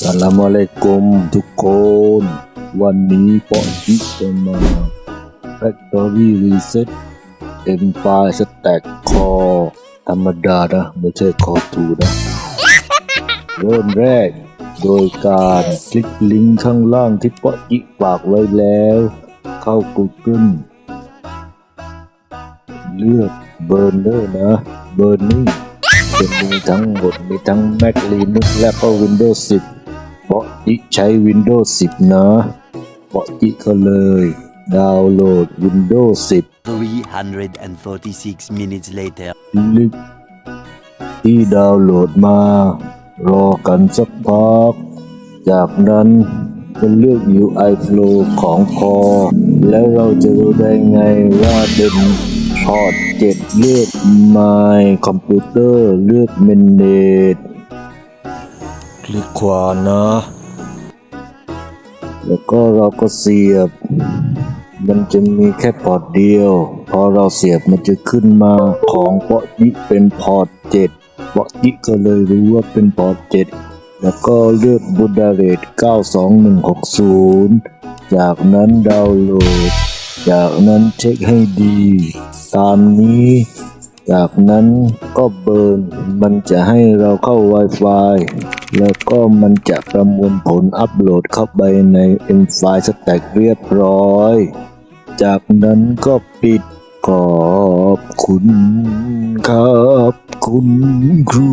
สลามอะลัยกุมทุกคน วันนี้ปอจิจะมา Factory Reset เอ็มไฟล์สแต็กคอธรรมดานะ ไม่ใช่คอทูนะ เริ่มแรก โดยการคลิกลิงก์ข้างล่างที่ปอจิฝากไว้แล้ว เข้า Google เลือกเบอร์เนอร์นะ เบอร์นี่จะมีทั้งหมดมีทั้ง Mac Linux และก็ Windows 10 เพราะจิใช้ Windows 10 นะเพราะจิก็เลย ดาวน์โหลด Windows 10 346 minutes later. ลิงก์ที่ดาวน์โหลดมา รอกันสักพัก จากนั้นก็เลือก UI Flow ของพอแล้วเราจะรู้ได้ไงว่าเป็นพอร์ต7เลือก My Computer เลือก Manage คลิกขวานะ แล้วก็เราก็เสียบ มันจะมีแค่พอร์ตเดียว พอเราเสียบมันจะขึ้นมาของเปาะยิเป็นพอร์ตเจ็ดเปาะยิก็เลยรู้ว่าเป็นพอร์ตเจ็ดแล้วก็เลือกบูดาเรต92160 จากนั้นดาวน์โหลด จากนั้นเช็คให้ดี ตามนี้ จากนั้นก็เบิร์น มันจะให้เราเข้า Wi-Fi แล้วก็มันจะประมวลผลอัปโหลดเข้าไปใน M File Stack เรียบร้อย จากนั้นก็ปิดขอบคุณครับ คุณครู